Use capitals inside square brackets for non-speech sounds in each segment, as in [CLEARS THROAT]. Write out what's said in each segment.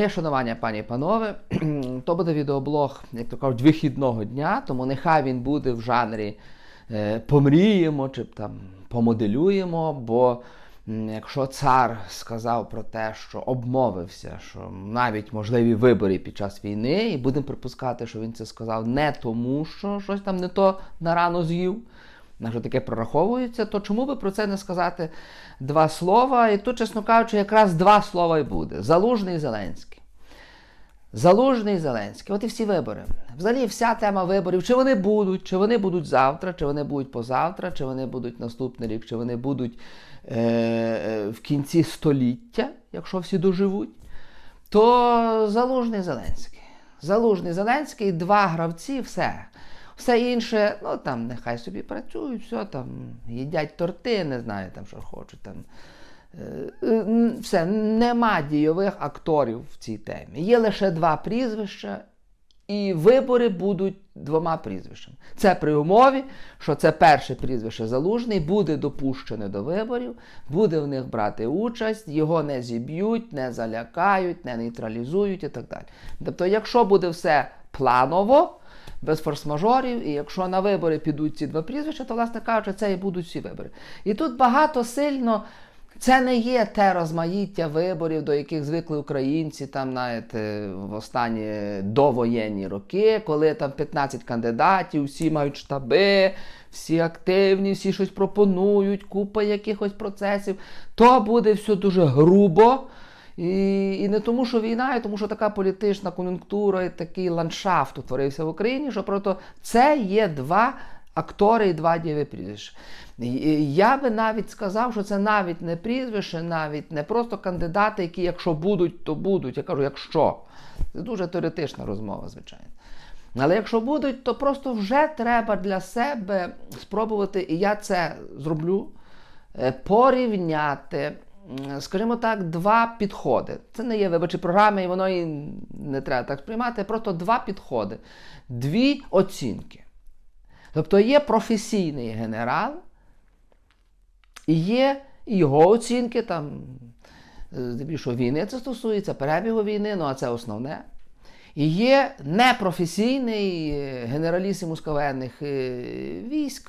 Моє шанування, пані і панове, [CLEARS THROAT] то буде відеоблог, як то кажуть, вихідного дня, тому нехай він буде в жанрі е, помріємо чи там помоделюємо. Бо якщо цар сказав про те, що обмовився, що навіть можливі вибори під час війни, і будемо припускати, що він це сказав не тому, що щось там не то на рано з'їв. Якщо таке прораховується, то чому би про це не сказати два слова? І тут, чесно кажучи, якраз два слова і буде: Залужний і Зеленський. Залужний і Зеленський. От і всі вибори. Взагалі, вся тема виборів, чи вони будуть, чи вони будуть завтра, чи вони будуть позавтра, чи вони будуть наступний рік, чи вони будуть е- е, в кінці століття, якщо всі доживуть, то Залужний Зеленський. Залужний Зеленський, два гравці, все. Все інше, ну там нехай собі працюють, все там, їдять торти, не знаю там, що хочуть. Там. Е, е, Все, нема дійових акторів в цій темі. Є лише два прізвища, і вибори будуть двома прізвищами. Це при умові, що це перше прізвище залужний буде допущене до виборів, буде в них брати участь, його не зіб'ють, не залякають, не нейтралізують і так далі. Тобто, якщо буде все планово, без форс-мажорів, і якщо на вибори підуть ці два прізвища, то, власне кажучи, це і будуть всі вибори. І тут багато сильно. Це не є те розмаїття виборів, до яких звикли українці там знаєте, в останні довоєнні роки, коли там 15 кандидатів, всі мають штаби, всі активні, всі щось пропонують, купа якихось процесів. То буде все дуже грубо. І, і не тому, що війна, і тому, що така політична кон'юнктура і такий ландшафт утворився в Україні, що просто це є два актори і два дієві прізвища. Я би навіть сказав, що це навіть не прізвище, навіть не просто кандидати, які, якщо будуть, то будуть. Я кажу, якщо. Це дуже теоретична розмова, звичайно. Але якщо будуть, то просто вже треба для себе спробувати, і я це зроблю, е, порівняти скажімо так, два підходи. Це не є виборчі програми, і воно і не треба так сприймати, просто два підходи, дві оцінки. Тобто є професійний генерал, і є його оцінки, там, здебільшого війни це стосується, перебігу війни, ну а це основне. І є непрофесійний генералісимус КВНних військ,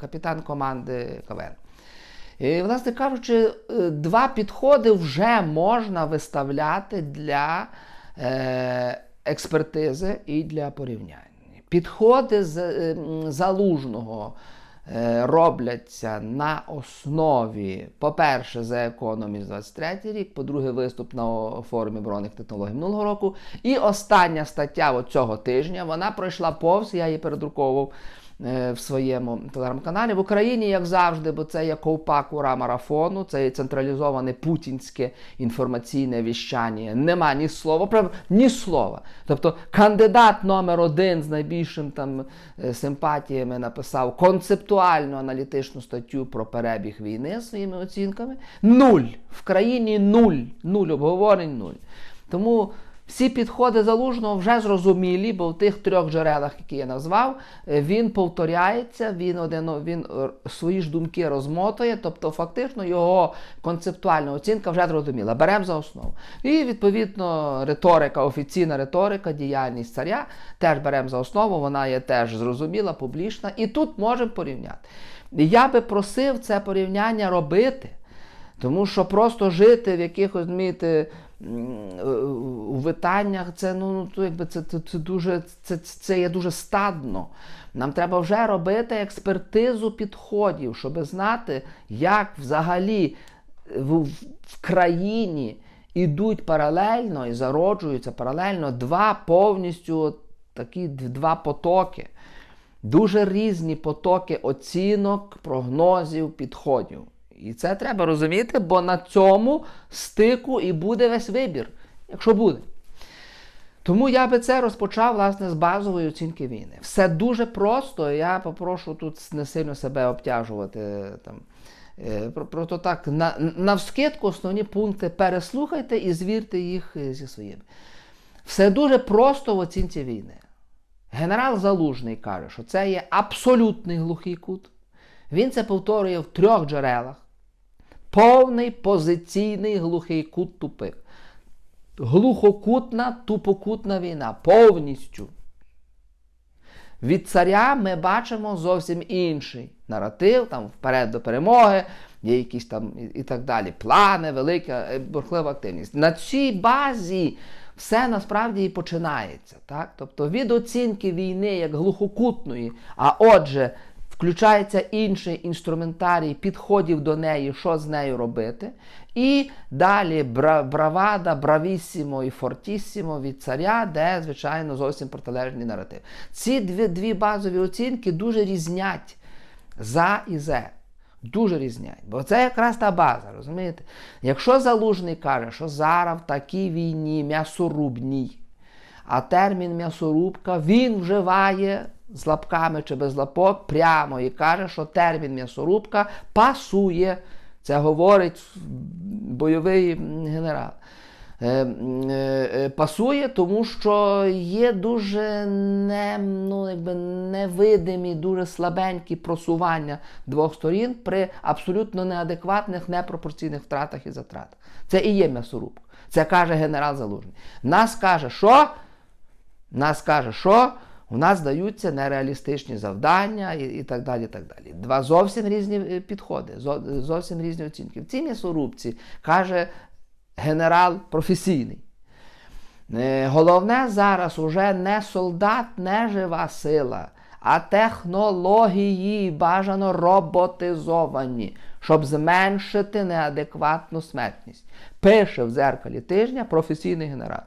капітан команди КВН. І, власне кажучи, е, два підходи вже можна виставляти для е, експертизи і для порівняння. Підходи з е, залужного робляться на основі, по-перше, за економіс 23 рік, по-друге, виступ на форумі оборонних технологій минулого року. І остання стаття цього тижня вона пройшла повз, я її передруковував. Е, в своєму телеграм-каналі. В Україні, як завжди, бо це є ковпак ура марафону, це є централізоване путінське інформаційне віщання. Нема ні слова, ні слова. Тобто кандидат номер один з найбільшим там е, симпатіями написав концептуальну аналітичну статтю про перебіг війни своїми оцінками. Нуль. В країні нуль. Нуль обговорень, нуль. Тому. Всі підходи залужного вже зрозумілі, бо в тих трьох джерелах, які я назвав, е, він повторяється, він один, він е, свої ж думки розмотує, тобто фактично його концептуальна оцінка вже зрозуміла. Беремо за основу. І відповідно риторика, офіційна риторика, діяльність царя теж беремо за основу, вона є теж зрозуміла, публічна. І тут можемо порівняти. Я би просив це порівняння робити, тому що просто жити в якихось, змієте, у витаннях це ну, ну якби це, це, це, дуже це, це є дуже стадно. Нам треба вже робити експертизу підходів, щоб знати, як взагалі в, в країні ідуть паралельно і зароджуються паралельно два повністю такі два потоки. Дуже різні потоки оцінок, прогнозів, підходів. І це треба розуміти, бо на цьому стику і буде весь вибір, якщо буде. Тому я би це розпочав власне з базової оцінки війни. Все дуже просто. Я попрошу тут не сильно себе обтяжувати. там. Е, просто так, на, навскидку основні пункти переслухайте і звірте їх е, зі своїми. Все дуже просто в оцінці війни. Генерал Залужний каже, що це є абсолютний глухий кут. Він це повторює в трьох джерелах повний позиційний глухий кут тупик. глухокутна, тупокутна війна. Повністю. Від царя ми бачимо зовсім інший наратив, там вперед до перемоги, є якісь там і так далі. Плани, велика е, бурхлива активність. На цій базі все насправді і починається. Так? Тобто від оцінки війни як глухокутної, а отже, включається інший інструментарій підходів до неї, що з нею робити. І далі бра, бравада, бравісімо і фортісімо від царя, де, звичайно, зовсім протилежний наратив. Ці дві, дві базові оцінки дуже різнять за і зе. Дуже різнять. Бо це якраз та база, розумієте? Якщо залужний каже, що зараз в такій війні м'ясорубній, а термін м'ясорубка він вживає з лапками чи без лапок прямо і каже, що термін м'ясорубка пасує. Це говорить бойовий генерал. Е, е, пасує, тому що є дуже не, ну, якби невидимі, дуже слабенькі просування двох сторін при абсолютно неадекватних, непропорційних втратах і затратах. Це і є м'ясорубка. Це каже генерал Залужний. Нас каже, що? Нас каже, що? У нас даються нереалістичні завдання і, і так далі. і так далі. Два зовсім різні підходи, зовсім різні оцінки. В цій м'ясорубці каже генерал професійний. Головне зараз уже не солдат, не жива сила, а технології бажано роботизовані, щоб зменшити неадекватну смертність. Пише в дзеркалі тижня професійний генерал.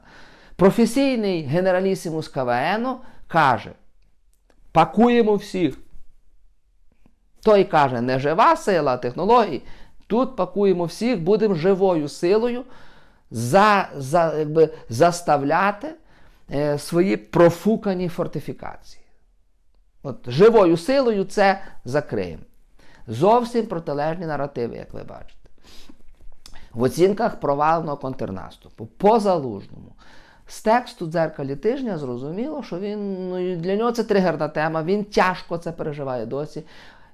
Професійний генералісімус КВН каже: пакуємо всіх. Той каже, не жива сила технологій. Тут пакуємо всіх, будемо живою силою за, за, якби, заставляти е, свої профукані фортифікації. От Живою силою це закриємо. Зовсім протилежні наративи, як ви бачите. В оцінках проваленого контрнаступу по залужному. З тексту дзеркалі тижня зрозуміло, що він ну, для нього це тригерна тема, він тяжко це переживає досі.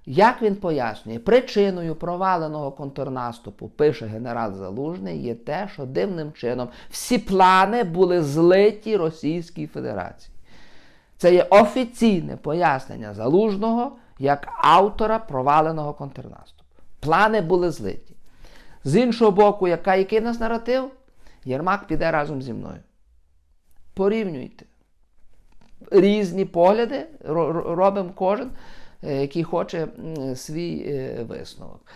Як він пояснює, причиною проваленого контрнаступу, пише генерал Залужний, є те, що дивним чином всі плани були злиті Російській Федерації. Це є офіційне пояснення Залужного як автора проваленого контрнаступу. Плани були злиті. З іншого боку, яка, який в нас наратив? Єрмак піде разом зі мною. Порівнюйте. Різні погляди робимо кожен. Е, який хоче свій е, висновок.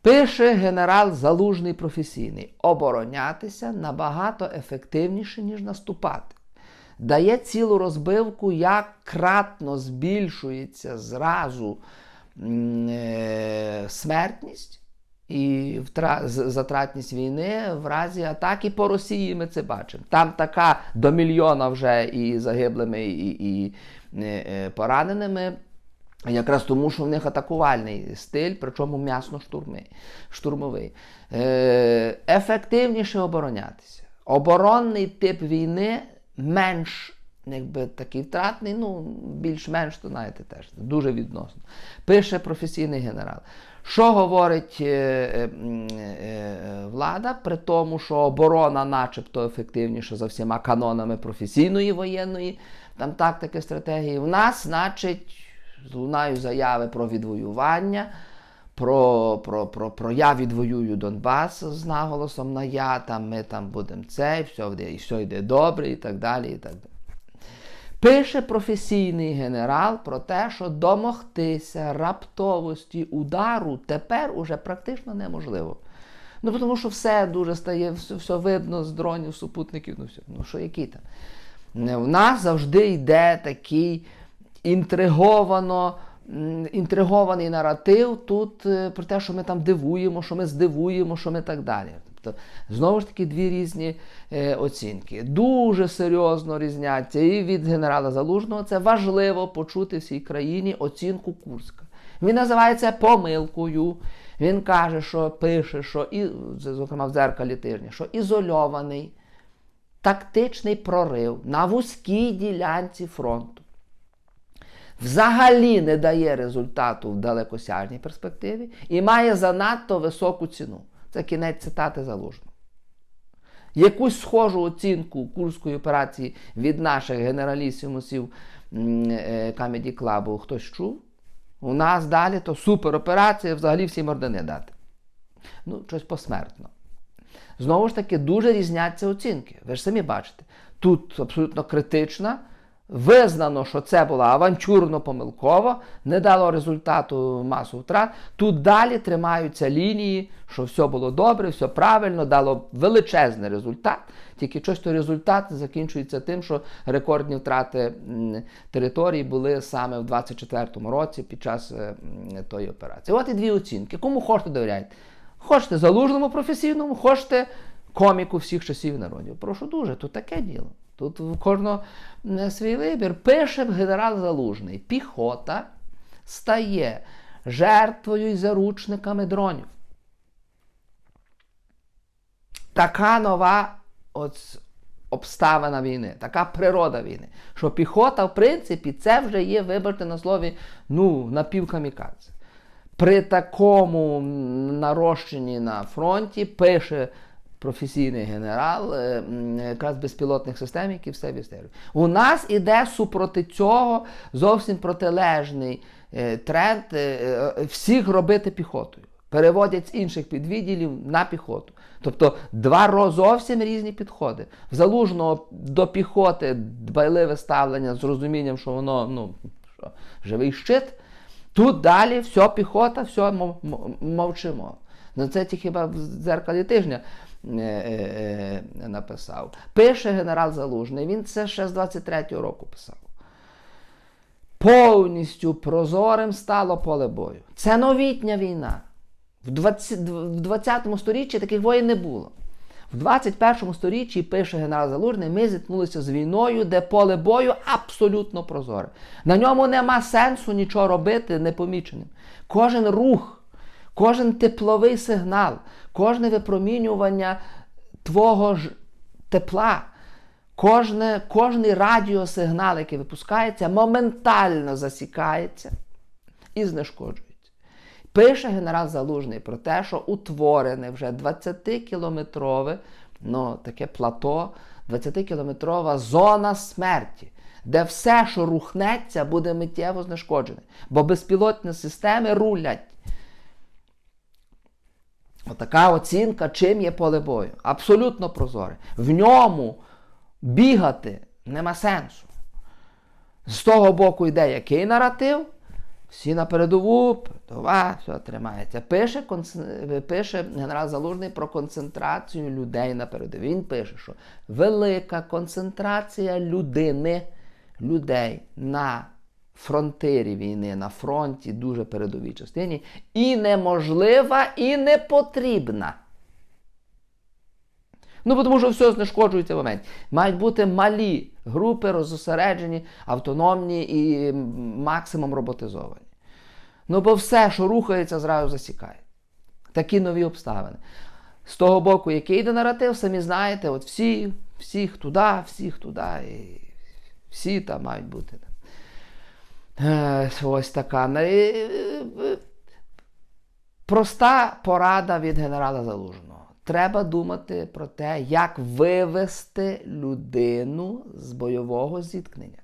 Пише генерал Залужний професійний: оборонятися набагато ефективніше, ніж наступати. Дає цілу розбивку, як кратно збільшується зразу е, смертність і затратність війни в разі атаки по Росії. Ми це бачимо. Там така до мільйона вже і загиблими, і, і пораненими. Якраз тому, що в них атакувальний стиль, причому м'ясно штурмовий. Е, Ефективніше оборонятися. Оборонний тип війни менш якби, такий втратний, ну, більш-менш, то знаєте, теж дуже відносно. Пише професійний генерал. Що говорить е, е, е, влада, при тому, що оборона начебто ефективніша за всіма канонами професійної воєнної там тактики, стратегії, в нас, значить лунають заяви про відвоювання, про про, про, про я відвоюю Донбас з наголосом на я, там ми там будемо це, і все, і все йде добре, і так далі. і так далі. Пише професійний генерал про те, що домогтися раптовості удару тепер уже практично неможливо. Ну, тому що все дуже стає, все, все видно з дронів, супутників, ну все, ну що які там. У нас завжди йде такий інтриговано, інтригований наратив тут е, про те, що ми там дивуємо, що ми здивуємо, що ми так далі. Тобто, знову ж таки, дві різні е, оцінки. Дуже серйозно різняться. І від генерала Залужного це важливо почути всій країні оцінку Курська. Він називається помилкою. Він каже, що пише, що і, зокрема в дзеркалі тижня, що ізольований тактичний прорив на вузькій ділянці фронту взагалі не дає результату в далекосяжній перспективі і має занадто високу ціну. Це кінець цитати залужного. Якусь схожу оцінку Курської операції від наших генералісімусів Камеді Клабу хтось чув? У нас далі то супероперація, взагалі всім ордени дати. Ну, щось посмертно. Знову ж таки, дуже різняться оцінки. Ви ж самі бачите. Тут абсолютно критична. Визнано, що це було авантюрно помилково, не дало результату масу втрат. Тут далі тримаються лінії, що все було добре, все правильно, дало величезний результат. Тільки щось той результат закінчується тим, що рекордні втрати території були саме в 24-му році під час е, тої операції. От і дві оцінки. Кому хочете довіряйте? Хочете залужному професійному, хочете коміку всіх часів народів. Прошу дуже, тут таке діло. Тут в кожного свій вибір. Пише генерал Залужний, піхота стає жертвою і заручниками дронів. Така нова от, обставина війни, така природа війни. Що піхота, в принципі, це вже є, вибрати на слові, ну, напівкамікадзе. При такому нарощенні на фронті пише професійний генерал е, якраз безпілотних систем, які все відстежують. У нас іде супроти цього зовсім протилежний е, тренд е, всіх робити піхотою. Переводять з інших підвідділів на піхоту. Тобто два зовсім різні підходи. В залужного до піхоти дбайливе ставлення з розумінням, що воно ну, що, живий щит. Тут далі все піхота, все мовчимо. Ну Це хіба в дзеркалі тижня написав. Пише генерал Залужний, він це ще з 23-го року писав. Повністю прозорим стало поле бою. Це новітня війна. В 20 в 20 сторіччі таких воїн не було. В 21 сторіччі пише генерал Залужний, ми зіткнулися з війною, де поле бою абсолютно прозоре. На ньому нема сенсу нічого робити непоміченим. Кожен рух, кожен тепловий сигнал, кожне випромінювання твого ж тепла, кожне, кожний радіосигнал, який випускається, моментально засікається і знешкоджує. Пише генерал Залужний про те, що утворене вже 20-кілометрове ну, таке плато, 20-кілометрова зона смерті, де все, що рухнеться, буде миттєво знешкоджене. Бо безпілотні системи рулять. Отака оцінка, чим є поле бою. Абсолютно прозоре. В ньому бігати нема сенсу. З того боку йде який наратив? Всі на передову, передова, все тримається. Пише пише генерал Залужний про концентрацію людей на передовій. Він пише, що велика концентрація людини, людей на фронтирі війни, на фронті, дуже передовій частині, і неможлива, і не потрібна. Ну, тому що все знешкоджується в моменті. Мають бути малі групи, розосереджені, автономні і максимум роботизовані. Ну, бо все, що рухається, зразу засікає. Такі нові обставини. З того боку, який йде наратив, самі знаєте, от всі, всіх туди, всіх туди, і всі там мають бути. Е, ось така. Проста порада від генерала Залужного. Треба думати про те, як вивести людину з бойового зіткнення.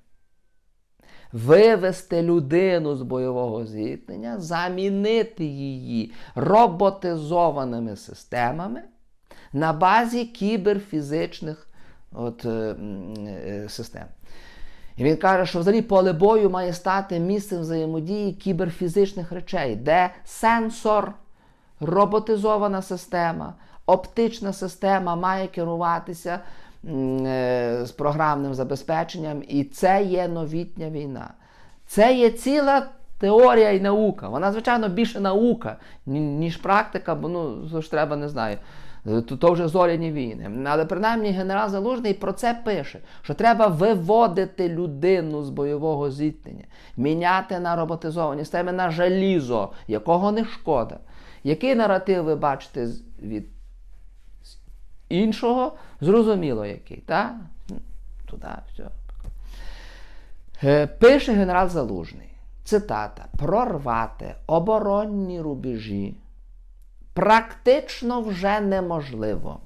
Вивести людину з бойового зіткнення, замінити її роботизованими системами на базі кіберфізичних от, е, е, систем. І він каже, що взагалі поле бою має стати місцем взаємодії кіберфізичних речей, де сенсор, роботизована система оптична система має керуватися е, з програмним забезпеченням, і це є новітня війна. Це є ціла теорія і наука. Вона, звичайно, більше наука, ніж практика, бо ну, ж треба не знаю. То, то вже зоряні війни. Але принаймні генерал Залужний про це пише: що треба виводити людину з бойового зіткнення, міняти на роботизовані системи на желізо, якого не шкода. Який наратив ви бачите від іншого, зрозуміло який. так? Туди, все. Пише генерал Залужний. Цитата: прорвати оборонні рубежі практично вже неможливо.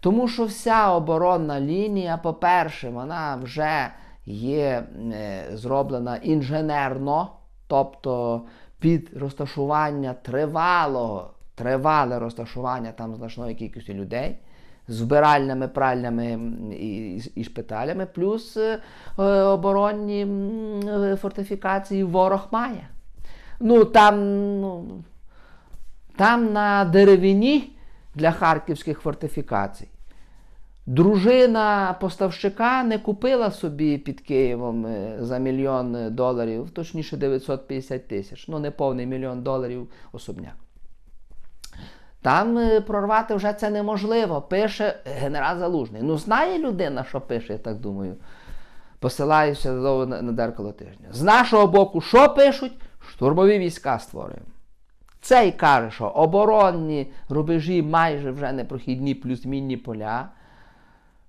Тому що вся оборонна лінія, по-перше, вона вже є е, зроблена інженерно, тобто під розташування тривалого, тривале розташування там значної кількості людей. З вбиральнями, пральнями і, і, шпиталями, плюс е, оборонні е, фортифікації ворог має. Ну там, ну, там на деревині для харківських фортифікацій. Дружина поставщика не купила собі під Києвом е, за мільйон доларів, точніше 950 тисяч, ну не повний мільйон доларів особняк. Там е, прорвати вже це неможливо, пише генерал Залужний. Ну, знає людина, що пише, я так думаю. Посилаюся на, на дзеркало тижня. З нашого боку, що пишуть? Штурмові війська створюємо. Цей каже, що оборонні рубежі майже вже непрохідні плюс мінні поля.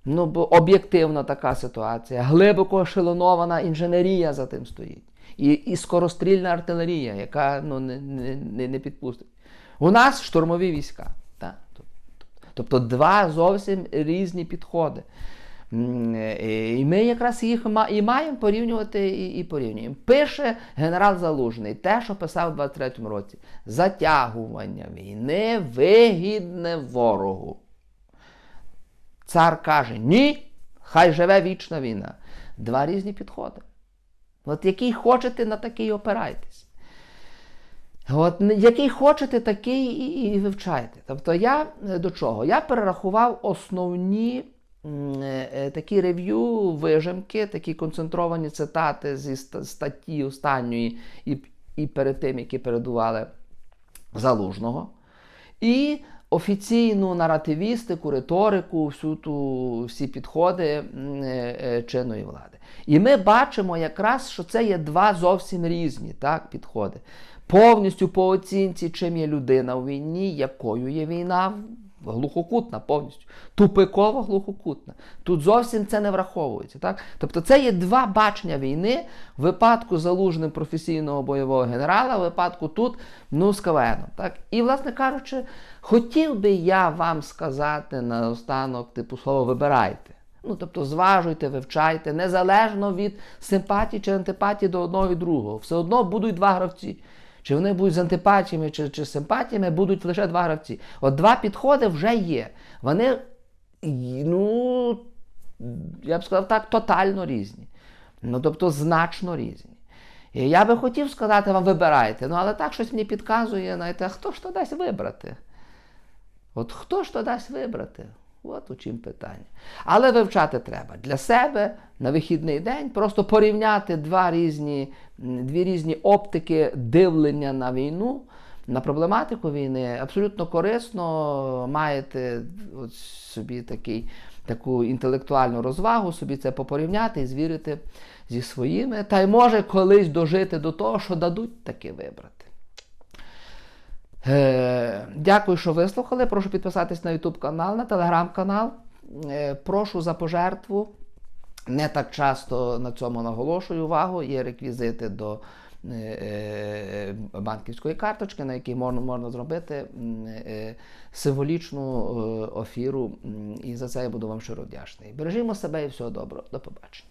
Ну, бо об'єктивно така ситуація. Глибоко ешелонована інженерія за тим стоїть. І, і скорострільна артилерія, яка ну, не, не, не підпустить. У нас штурмові війська. Так? Тобто два зовсім різні підходи. Е, І ми якраз їх і маємо порівнювати і, і порівнюємо. Пише генерал Залужний те, що писав у 23-му році: затягування війни вигідне ворогу. Цар каже: ні, хай живе вічна війна. Два різні підходи. От який хочете, на такий опирайтесь. От, який хочете, такий і, і вивчайте. Тобто я е, до чого? Я перерахував основні такі рев'ю, вижимки, такі концентровані цитати зі статті останньої і, і перед тим, які передували Залужного. І офіційну наративістику, риторику, всю ту, всі підходи е, е, чинної влади. І ми бачимо якраз, що це є два зовсім різні так, підходи. Повністю по оцінці, чим є людина у війні, якою є війна, глухокутна повністю. Тупиково глухокутна. Тут зовсім це не враховується. Так? Тобто це є два бачення війни в випадку залужним професійного бойового генерала, в випадку тут ну, з КВН. Так? І, власне кажучи, хотів би я вам сказати наостанок, типу слово вибирайте. Ну, тобто зважуйте, вивчайте, незалежно від симпатії чи антипатії до одного і другого. Все одно будуть два гравці. Чи вони будуть з антипатіями чи, чи симпатіями, будуть лише два гравці. От два підходи вже є. Вони, ну, я б сказав так, тотально різні. Ну, тобто значно різні. І я би хотів сказати вам, вибирайте, ну але так щось мені підказує, знаєте, а хто ж то дасть вибрати? От хто ж то дасть вибрати? От у чим питання. Але вивчати треба для себе на вихідний день, просто порівняти два різні, дві різні оптики дивлення на війну, на проблематику війни. Абсолютно корисно маєте от собі такий, таку інтелектуальну розвагу, собі це попорівняти і звірити зі своїми. Та й може колись дожити до того, що дадуть таки вибрати. Е, Дякую, що вислухали. Прошу підписатись на YouTube канал, на телеграм канал. Е, Прошу за пожертву. Не так часто на цьому наголошую увагу. Є реквізити до е, банківської карточки, на якій можна, можна зробити символічну офіру. І за це я буду вам щиро вдячний. Бережімо себе і всього доброго. До побачення.